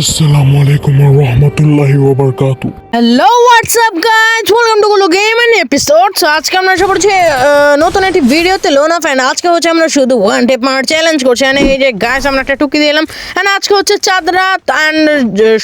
আসসালামু আলাইকুম রহমতুল্লাহি ওবরকাতু hello what's up guys welcome to গুলো গেম এন্ড এপিসোড আজকে আমরা আশা করছি নতুন একটি ভিডিওতে লোন অফ অ্যান্ড আজকে হচ্ছে আমরা শুধু ওয়ান টেপ মার চ্যালেঞ্জ করছি। And এই যে গাইস আমরা একটা টুকি দিলাম। অ্যান্ড আজকে হচ্ছে চাঁদ রাত অ্যান্ড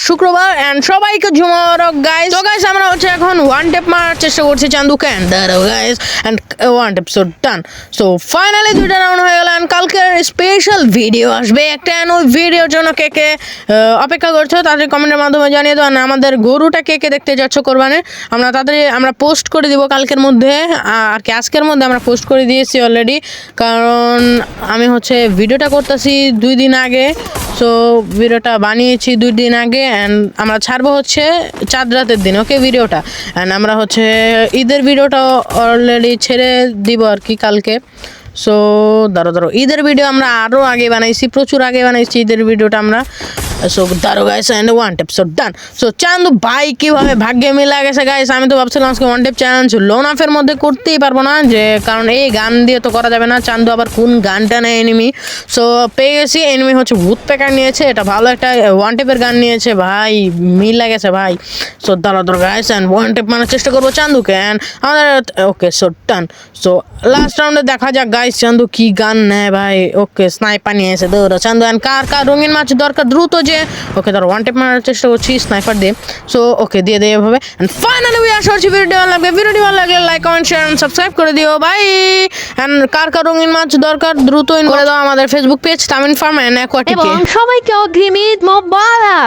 শুক্রবার। অ্যান্ড সবাইকে জুমারক গাইস তো গাইস আমরা হচ্ছে এখন ওয়ান টেপ মারার চেষ্টা করছি চান্দুকে অ্যান্ড দাঁড়াও guys and one tape so done so finally দুইটা রাউন্ড হয়ে গেল। অ্যান্ড কালকের স্পেশাল ভিডিও আসবে। একটা and ওই ভিডিওর জন্য কে কে আহ, অপেক্ষা করছ, তাদের কমেন্টের মাধ্যমে জানিয়ে দাও। and আমাদের গরুটা কে কে দেখতে যাচ্ছ কোরবানে আমরা তাদের, আমরা পোস্ট করে দিব কালকের মধ্যে। আর কি আজকের মধ্যে আমরা পোস্ট করে দিয়েছি অলরেডি কারণ আমি হচ্ছে ভিডিওটা করতেছি দুই দিন আগে। সো ভিডিওটা বানিয়েছি দুই দিন আগে। অ্যান্ড আমরা ছাড়বো হচ্ছে চাঁদ রাতের দিন ওকে ভিডিওটা? অ্যান্ড আমরা হচ্ছে ঈদের ভিডিওটা অলরেডি ছেড়ে দিব আর কি কালকে। সো দাঁড়ো দাঁড়ো ঈদের ভিডিও আমরা আরও আগে বানাইছি, প্রচুর আগে বানাইছি ঈদের ভিডিওটা আমরা। সো দাঁড়ো guys and one tape so done so Chandu ভাই কীভাবে ভাগ্যে মিলা গেছে গাইস আমি তো ভাবছিলাম আজকে ওয়ান টেপ চ্যালেঞ্জ লোন অফের মধ্যে করতেই পারব না, যে কারণ এই গান দিয়ে তো করা যাবে না। চান্দু আবার কোন গানটা নেয় এনিমি সো পেয়ে গেছি। এনিমি হচ্ছে ভূত প্যাকার নিয়েছে। এটা ভালো একটা ওয়ান টেপের গান নিয়েছে। ভাই, মিল গেছে, ভাই। সো দাঁড়ো দাঁড়ো গাইস অ্যান্ড ওয়ান টেপ মানার চেষ্টা করব চান্দুকে। অ্যান্ড আমাদের okay so done so last রাউন্ডে দেখা যাক গাইস চান্দু কি গান নেয়, ভাই। ওকে স্নাইপার নিয়ে এসে দৌড়ো চান্দু অ্যান্ড কার কার রঙিন মাছ দরকার, দ্রুত যে ওকে তার ওয়ান টেপ মারার চেষ্টা করছি স্নাইপার দিয়ে। সো ওকে দিয়ে দিয়ে এভাবে। অ্যান্ড ফাইনালি উই আশা করছি ভিডিওটি ভালো লাগবে। ভিডিওটি ভালো লাগলে like comment share and subscribe করে দিও। বাই অ্যান্ড কার কার রঙিন মাছ দরকার, দ্রুত ইন করে দাও আমাদের Facebook page Tamin farm and অ্যাকোয়াটিকে সবাইকে অগ্রিমিত মোবারক!